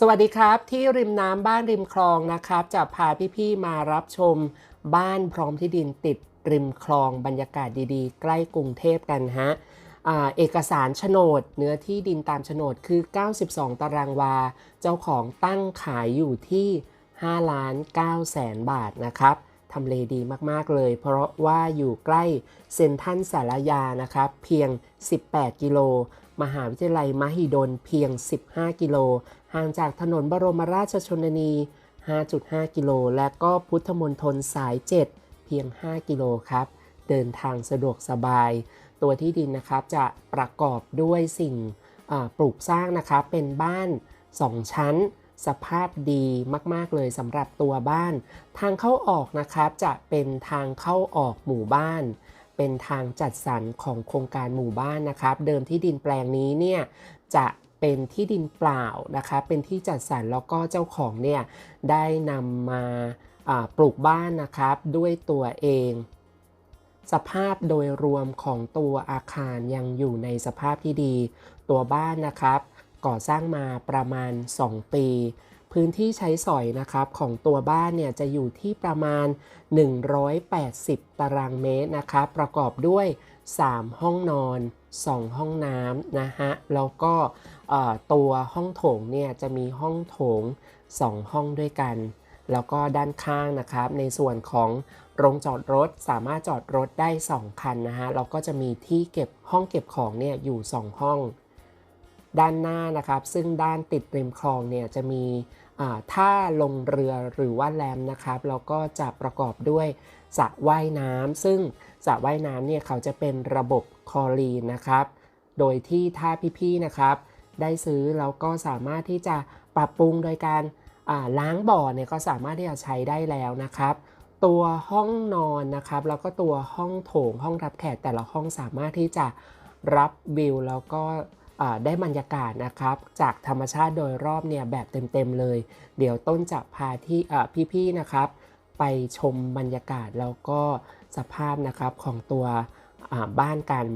สวัสดีครับ ที่ริมน้ำบ้านริมคลองนะครับ จะพาพี่ๆมารับชมบ้านพร้อมที่ดินติดริมคลองบรรยากาศดีๆ ใกล้กรุงเทพกันฮะเอกสารโฉนดเนื้อที่ดินตามโฉนดคือ 92 ตารางวา เจ้าของตั้งขายอยู่ที่5ล้าน9แสนบาทนะครับทำเลดีมากๆเลย เพราะว่าอยู่ใกล้เซ็นทรัลสารยานะครับ เพียง 18 กิโล มหาวิทยาลัยมหิดลเพียง 15 กิโล ห่างจากถนนบรมราชชนนี 5.5 กิโล และก็พุทธมณฑลสาย 7 เพียง 5 กิโลครับ เดินทางสะดวกสบาย ตัวที่ดินนะครับจะประกอบด้วยสิ่งปลูกสร้างนะครับเป็นบ้าน 2 ชั้น สภาพดีมากๆเลยสำหรับตัวบ้าน ทางเข้าออกนะครับจะเป็นทางเข้าออกหมู่บ้าน เป็นทางจัดสรรของโครงการหมู่บ้านนะครับ เดิมที่ดินแปลงนี้เนี่ยจะเป็นที่ดินเปล่านะครับเป็นที่จัดสรรแล้วก็เจ้าของเนี่ยได้นำมาอ่าปลูกบ้านนะครับด้วยตัวเอง สภาพโดยรวมของตัวอาคารยังอยู่ในสภาพที่ดี ตัวบ้านนะครับ ก่อสร้างมาประมาณ 2 ปี พื้นที่ใช้สอยนะครับของตัวบ้านเนี่ยจะอยู่ที่ประมาณ 180 ตารางเมตรนะครับประกอบด้วย 3 ห้องนอน 2 ห้องน้ำนะฮะแล้วก็ตัวห้องโถงเนี่ยจะมีห้องโถง 2 ห้องด้วยกัน แล้วก็ด้านข้างนะครับ ในส่วนของโรงจอดรถสามารถจอดรถได้ 2 คันนะฮะแล้วก็จะมีที่เก็บห้องเก็บของเนี่ยอยู่ 2 ห้องด้านหน้านะครับ ซึ่งด้านติดริมคลองเนี่ยจะมี อ่าลงเรือหรือว่าแรมนะครับแล้วก็จะประกอบด้วยสระว่ายน้ำซึ่งสระว่ายน้ำเนี่ยเขาจะเป็นระบบคอรีนนะครับ โดยที่ถ้าพี่ๆนะครับ ได้ซื้อแล้วก็สามารถที่จะปรับปรุงโดยการล้างบ่อเนี่ยก็สามารถที่จะใช้ได้แล้วนะครับ ตัวห้องนอนนะครับ แล้วก็ตัวห้องโถงห้องรับแขกแต่ละห้องสามารถที่จะรับวิวแล้วก็ ได้บรรยากาศนะครับ จากธรรมชาติโดยรอบเนี่ยแบบเต็มๆเลย เดี๋ยวต้นจะพาที่อ่พี่ๆนะครับ ไปชมบรรยากาศแล้วก็สภาพนะครับของตัวบ้านกัน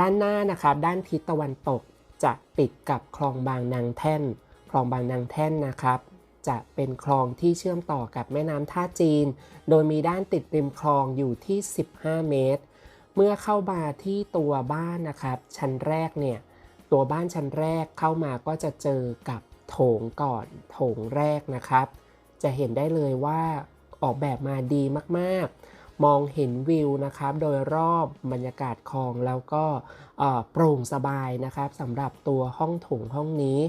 ด้านหน้านะครับ ด้านทิศตะวันตกจะติดกับคลองบางนางแท่น คลองบางนางแท่นนะครับจะเป็นคลองที่เชื่อมต่อกับแม่น้ำท่าจีน โดยมีด้านติดริมคลองอยู่ที่ 15 เมตร เมื่อเข้ามาที่ตัวบ้านนะครับ ชั้นแรกเนี่ย ตัวบ้านชั้นแรกเข้ามาก็จะเจอกับโถงก่อนโถงแรกนะครับ จะเห็นได้เลยว่าออกแบบมาดีมากๆ มองเห็นวิวนะครับ โดยรอบบรรยากาศคลองแล้วก็โปร่งสบายนะครับสำหรับตัวห้องโถงห้องนี้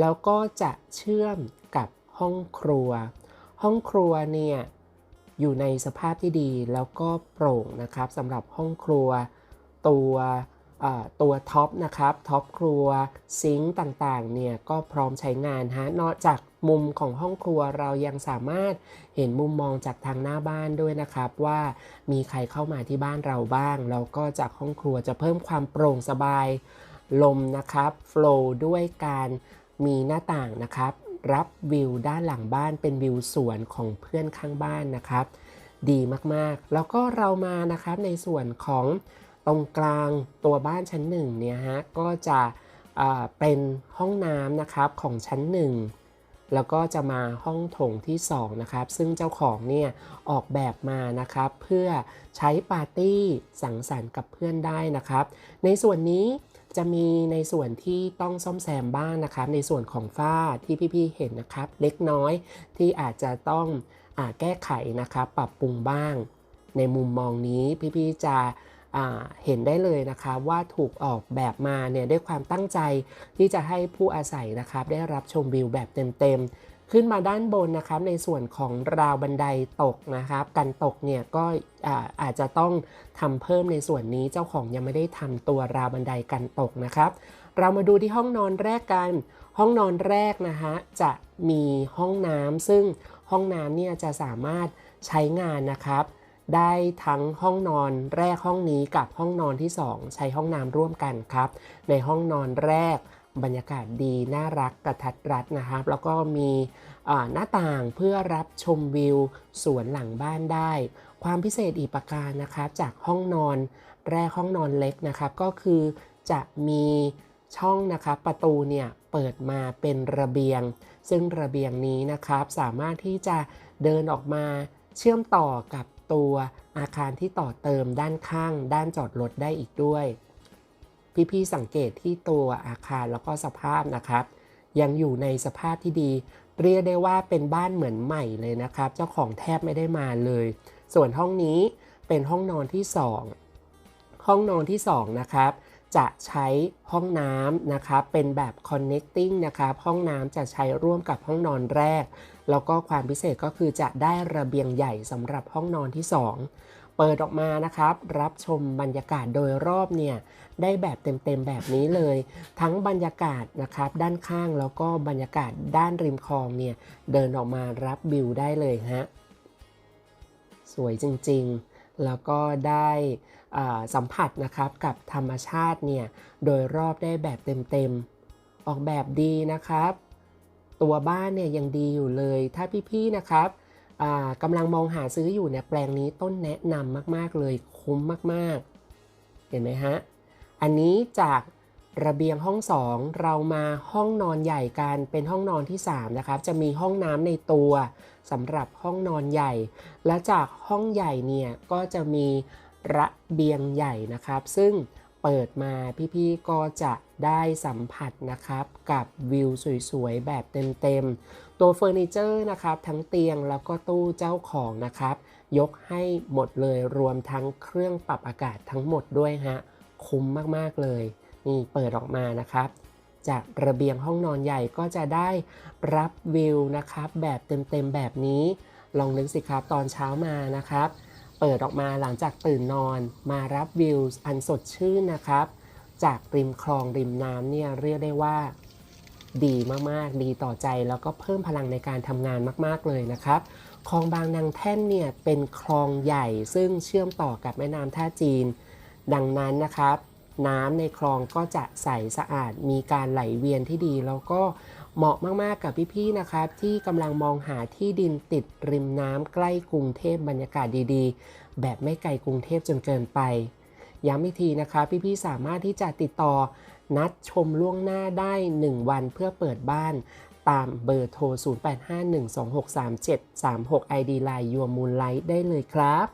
แล้วก็จะเชื่อมกับห้องครัว ห้องครัวเนี่ยอยู่ในสภาพที่ดีแล้วก็โปร่งนะครับสำหรับห้องครัวตัว ตัวท็อปนะครับท็อปครัวซิงค์ต่างๆเนี่ยก็พร้อมใช้งานฮะนอกจากมุมของห้องครัวเรายังสามารถเห็นมุมมองจากทางหน้าบ้านด้วยนะครับ ว่ามีใครเข้ามาที่บ้านเราบ้างแล้วก็จากห้องครัวจะเพิ่มความโปร่งสบายลมนะครับโฟล์ด้วยการมีหน้าต่างนะครับ รับวิวด้านหลังบ้านเป็นวิวสวนของเพื่อนข้างบ้านนะครับ ดีมากๆ แล้วก็เรามานะครับในส่วนของ ตรงกลางตัวบ้านชั้นหนึ่งเนี่ยฮะก็จะเป็นห้องน้ำนะครับของชั้นหนึ่งแล้วก็จะมาห้องโถงที่2นะครับซึ่งเจ้าของเนี่ยออกแบบมานะครับ เพื่อใช้ปาร์ตี้สังสรรค์กับเพื่อนได้นะครับ ในส่วนนี้จะมีในส่วนที่ต้องซ่อมแซมบ้างนะครับ ในส่วนของฝ้าที่พี่ๆเห็นนะครับ เล็กน้อยที่อาจจะต้องอแก้ไขนะครับ ปรับปรุงบ้าง ในมุมมองนี้พี่ๆจะ เห็นได้เลยนะคะว่าถูกออกแบบมาเนี่ยด้วยความตั้งใจที่จะให้ผู้อาศัยนะครับได้รับชมวิวแบบเต็มๆ ขึ้นมาด้านบนนะครับในส่วนของราวบันไดตกนะครับกันตกเนี่ยก็อ่าอาจจะต้องทำเพิ่มในส่วนนี้เจ้าของยังไม่ได้ทำตัวราวบันไดกันตกนะครับ เรามาดูที่ห้องนอนแรกกัน ห้องนอนแรกนะฮะจะมีห้องน้ำซึ่งห้องน้ำเนี่ยจะสามารถใช้งานนะครับ ได้ทั้งห้องนอนแรกห้องนี้กับห้องนอนที่ 2 ใช้ห้องน้ำร่วมกันครับ ในห้องนอนแรกบรรยากาศดีน่ารักกระทัดรัดนะครับ แล้วก็มีหน้าต่างเพื่อรับชมวิวสวนหลังบ้านได้ ความพิเศษอีกประการนะครับจากห้องนอนแรกห้องนอนเล็กนะครับ ก็คือจะมีช่องนะครับประตูเนี่ยเปิดมาเป็นระเบียง ซึ่งระเบียงนี้นะครับสามารถที่จะเดินออกมาเชื่อมต่อกับ ตัวอาคารที่ต่อเติมด้านข้าง ด้านจอดรถได้อีกด้วย พี่ๆสังเกตที่ตัวอาคารแล้วก็สภาพนะครับ ยังอยู่ในสภาพที่ดี เรียกได้ว่าเป็นบ้านเหมือนใหม่เลยนะครับ เจ้าของแทบไม่ได้มาเลย ส่วนห้องนี้เป็นห้องนอนที่ 2 ห้องนอนที่2นะครับ จะใช้ห้องน้ำนะครับเป็นแบบ connecting นะครับห้องน้ำจะใช้ร่วมกับห้องนอนแรก แล้วก็ความพิเศษก็คือจะได้ระเบียงใหญ่สำหรับห้องนอนที่ 2 เปิดออกมานะครับ รับชมบรรยากาศโดยรอบเนี่ยได้แบบเต็มๆแบบนี้เลย ทั้งบรรยากาศนะครับด้านข้างแล้วก็บรรยากาศด้านริมคลองเนี่ยเดินออกมารับวิวได้เลยฮะสวยจริงๆ แล้วก็ได้ สัมผัสนะครับกับธรรมชาติเนี่ยโดยรอบได้แบบเต็มๆ ออกแบบดีนะครับ ตัวบ้านเนี่ยยังดีอยู่เลย ถ้าพี่ๆนะครับกำลังมองหาซื้ออยู่เนี่ยแปลงนี้ต้นแนะนำมากๆเลยคุ้มมากๆ เห็นไหมฮะ อันนี้จากระเบียงห้อง 2 เรามาห้องนอนใหญ่กันเป็นห้องนอนที่ 3 นะครับ จะมีห้องน้ำในตัวสำหรับห้องนอนใหญ่ และจากห้องใหญ่เนี่ยก็จะมี ระเบียงใหญ่นะครับ ซึ่งเปิดมาพี่ๆก็จะได้สัมผัสนะครับกับวิวสวยๆ แบบเต็มๆ ตัวเฟอร์นิเจอร์นะครับ ทั้งเตียงแล้วก็ตู้เจ้าของนะครับ ยกให้หมดเลยรวมทั้งเครื่องปรับอากาศทั้งหมดด้วยฮะคุ้มมากๆเลยนี่เปิดออกมานะครับ จากระเบียงห้องนอนใหญ่ก็จะได้รับวิวนะครับ แบบเต็มๆแบบนี้ ลองนึกสิครับตอนเช้ามานะครับ เปิดออกมาหลังจากตื่นนอนมารับวิวอันสดชื่นนะครับ จากริมคลองริมน้ำเนี่ยเรียกได้ว่า ดีมากๆ ดีต่อใจแล้วก็เพิ่มพลังในการทำงานมากๆเลยนะครับคลองบางนางแท่นเนี่ยเป็นคลองใหญ่ซึ่งเชื่อมต่อกับแม่น้ำท่าจีน ดังนั้นนะครับ น้ำในคลองก็จะใสสะอาดมีการไหลเวียนที่ดีแล้วก็ เหมาะมากๆกับพี่ๆนะครับ ที่กำลังมองหาที่ดินติดริมน้ำใกล้กรุงเทพบรรยากาศดีๆ แบบไม่ไกลกรุงเทพจนเกินไป ย้ำอีกทีนะคะพี่ๆสามารถที่จะติดต่อนัดชมล่วงหน้าได้ 1 วันเพื่อเปิดบ้านตามเบอร์โทร 0851263736 ID Line ยัวมูลไลท์ได้เลยครับ